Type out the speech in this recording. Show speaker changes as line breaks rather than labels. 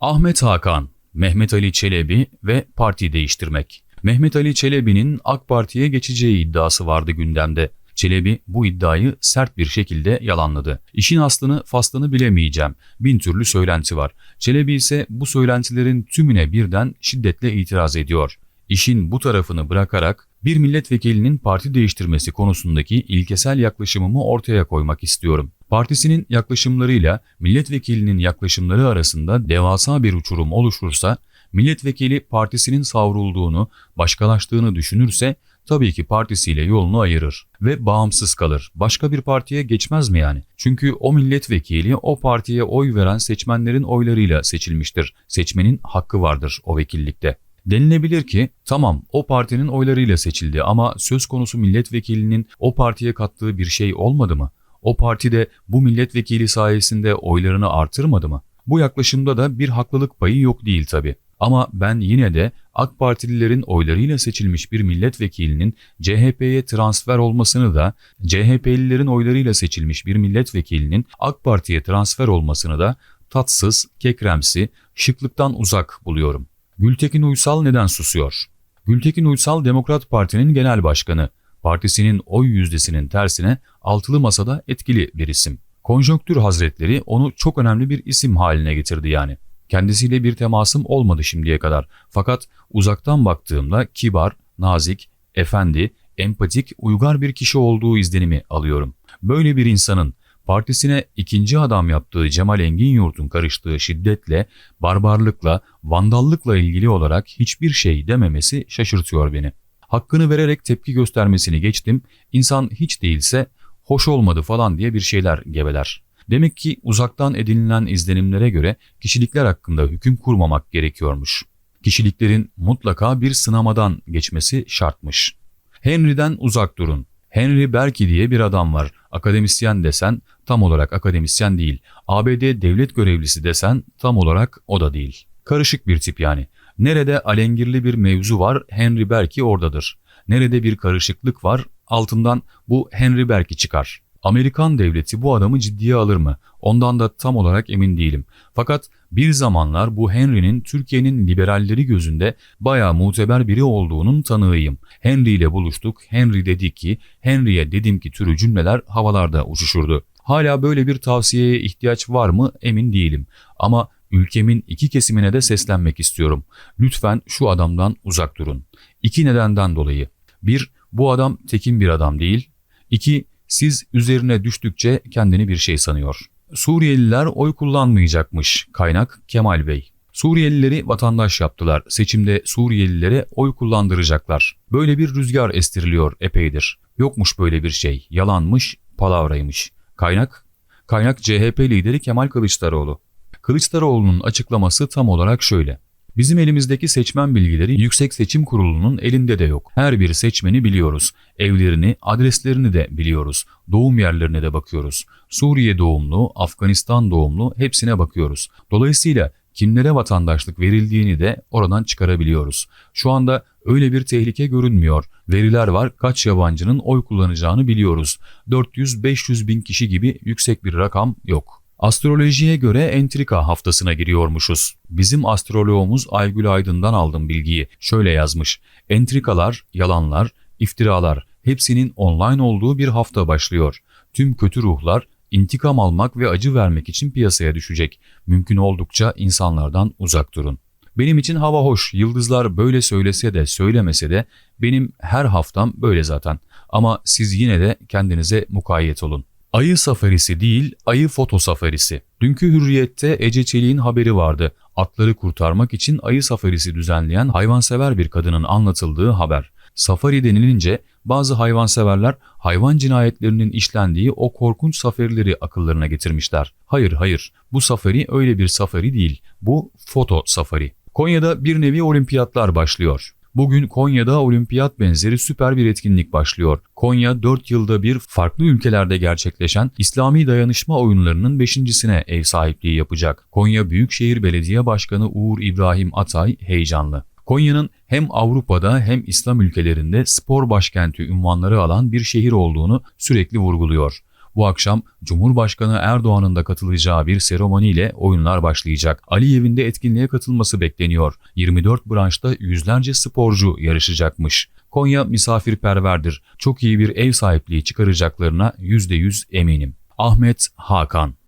Ahmet Hakan, Mehmet Ali Çelebi ve parti değiştirmek. Mehmet Ali Çelebi'nin AK Parti'ye geçeceği iddiası vardı gündemde. Çelebi bu iddiayı sert bir şekilde yalanladı. İşin aslını faslını bilemeyeceğim. Bin türlü söylenti var. Çelebi ise bu söylentilerin tümüne birden şiddetle itiraz ediyor. İşin bu tarafını bırakarak bir milletvekilinin parti değiştirmesi konusundaki ilkesel yaklaşımımı ortaya koymak istiyorum. Partisinin yaklaşımlarıyla milletvekilinin yaklaşımları arasında devasa bir uçurum oluşursa, milletvekili partisinin savrulduğunu, başkalaştığını düşünürse tabii ki partisiyle yolunu ayırır ve bağımsız kalır. Başka bir partiye geçmez mi yani? Çünkü o milletvekili o partiye oy veren seçmenlerin oylarıyla seçilmiştir. Seçmenin hakkı vardır o vekillikte. Denilebilir ki tamam o partinin oylarıyla seçildi ama söz konusu milletvekilinin o partiye kattığı bir şey olmadı mı? O parti de bu milletvekili sayesinde oylarını artırmadı mı? Bu yaklaşımda da bir haklılık payı yok değil tabi. Ama ben yine de AK Partililerin oylarıyla seçilmiş bir milletvekilinin CHP'ye transfer olmasını da CHP'lilerin oylarıyla seçilmiş bir milletvekilinin AK Parti'ye transfer olmasını da tatsız, kekremsi, şıklıktan uzak buluyorum. Gültekin Uysal neden susuyor? Gültekin Uysal Demokrat Parti'nin genel başkanı. Partisinin oy yüzdesinin tersine altılı masada etkili bir isim. Konjonktür hazretleri onu çok önemli bir isim haline getirdi yani. Kendisiyle bir temasım olmadı şimdiye kadar. Fakat uzaktan baktığımda kibar, nazik, efendi, empatik, uygar bir kişi olduğu izlenimi alıyorum. Böyle bir insanın partisine ikinci adam yaptığı Cemal Engin Yurt'un karıştığı şiddetle, barbarlıkla, vandallıkla ilgili olarak hiçbir şey dememesi şaşırtıyor beni. Hakkını vererek tepki göstermesini geçtim, insan hiç değilse hoş olmadı falan diye bir şeyler geveler. Demek ki uzaktan edinilen izlenimlere göre kişilikler hakkında hüküm kurmamak gerekiyormuş. Kişiliklerin mutlaka bir sınamadan geçmesi şartmış. Henry'den uzak durun. Henry Berkey diye bir adam var. Akademisyen desen tam olarak akademisyen değil. ABD devlet görevlisi desen tam olarak o da değil. Karışık bir tip yani. Nerede alengirli bir mevzu var Henry Berkey oradadır. Nerede bir karışıklık var altından bu Henry Berkey çıkar. Amerikan devleti bu adamı ciddiye alır mı? Ondan da tam olarak emin değilim. Fakat bir zamanlar bu Henry'nin Türkiye'nin liberalleri gözünde bayağı muteber biri olduğunun tanığıyım. Henry ile buluştuk, Henry dedi ki, Henry'e dedim ki türü cümleler havalarda uçuşurdu. Hala böyle bir tavsiyeye ihtiyaç var mı emin değilim. Ama ülkemin iki kesimine de seslenmek istiyorum. Lütfen şu adamdan uzak durun. İki nedenden dolayı. Bir, bu adam tekin bir adam değil. İki, siz üzerine düştükçe kendini bir şey sanıyor. Suriyeliler oy kullanmayacakmış. Kaynak Kemal Bey. Suriyelileri vatandaş yaptılar. Seçimde Suriyelilere oy kullandıracaklar. Böyle bir rüzgar estiriliyor epeydir. Yokmuş böyle bir şey. Yalanmış, palavraymış. Kaynak? Kaynak CHP lideri Kemal Kılıçdaroğlu. Kılıçdaroğlu'nun açıklaması tam olarak şöyle. Bizim elimizdeki seçmen bilgileri Yüksek Seçim Kurulu'nun elinde de yok. Her bir seçmeni biliyoruz. Evlerini, adreslerini de biliyoruz. Doğum yerlerine de bakıyoruz. Suriye doğumlu, Afganistan doğumlu hepsine bakıyoruz. Dolayısıyla kimlere vatandaşlık verildiğini de oradan çıkarabiliyoruz. Şu anda öyle bir tehlike görünmüyor. Veriler var kaç yabancının oy kullanacağını biliyoruz. 400-500 bin kişi gibi yüksek bir rakam yok. Astrolojiye göre entrika haftasına giriyormuşuz. Bizim astroloğumuz Aygül Aydın'dan aldım bilgiyi. Şöyle yazmış. Entrikalar, yalanlar, iftiralar hepsinin online olduğu bir hafta başlıyor. Tüm kötü ruhlar intikam almak ve acı vermek için piyasaya düşecek. Mümkün oldukça insanlardan uzak durun. Benim için hava hoş, yıldızlar böyle söylese de söylemese de benim her haftam böyle zaten. Ama siz yine de kendinize mukayyet olun. Ayı safarisi değil, ayı foto safarisi. Dünkü Hürriyet'te Ece Çelik'in haberi vardı. Atları kurtarmak için ayı safarisi düzenleyen hayvansever bir kadının anlatıldığı haber. Safari denilince bazı hayvanseverler hayvan cinayetlerinin işlendiği o korkunç safarileri akıllarına getirmişler. Hayır hayır bu safari öyle bir safari değil. Bu foto safari. Konya'da bir nevi olimpiyatlar başlıyor. Bugün Konya'da olimpiyat benzeri süper bir etkinlik başlıyor. Konya 4 yılda bir farklı ülkelerde gerçekleşen İslami dayanışma oyunlarının 5.sine ev sahipliği yapacak. Konya Büyükşehir Belediye Başkanı Uğur İbrahim Atay heyecanlı. Konya'nın hem Avrupa'da hem İslam ülkelerinde spor başkenti ünvanları alan bir şehir olduğunu sürekli vurguluyor. Bu akşam Cumhurbaşkanı Erdoğan'ın da katılacağı bir seremoniyle oyunlar başlayacak. Aliyev'in de etkinliğe katılması bekleniyor. 24 branşta yüzlerce sporcu yarışacakmış. Konya misafirperverdir. Çok iyi bir ev sahipliği çıkaracaklarına %100 eminim. Ahmet Hakan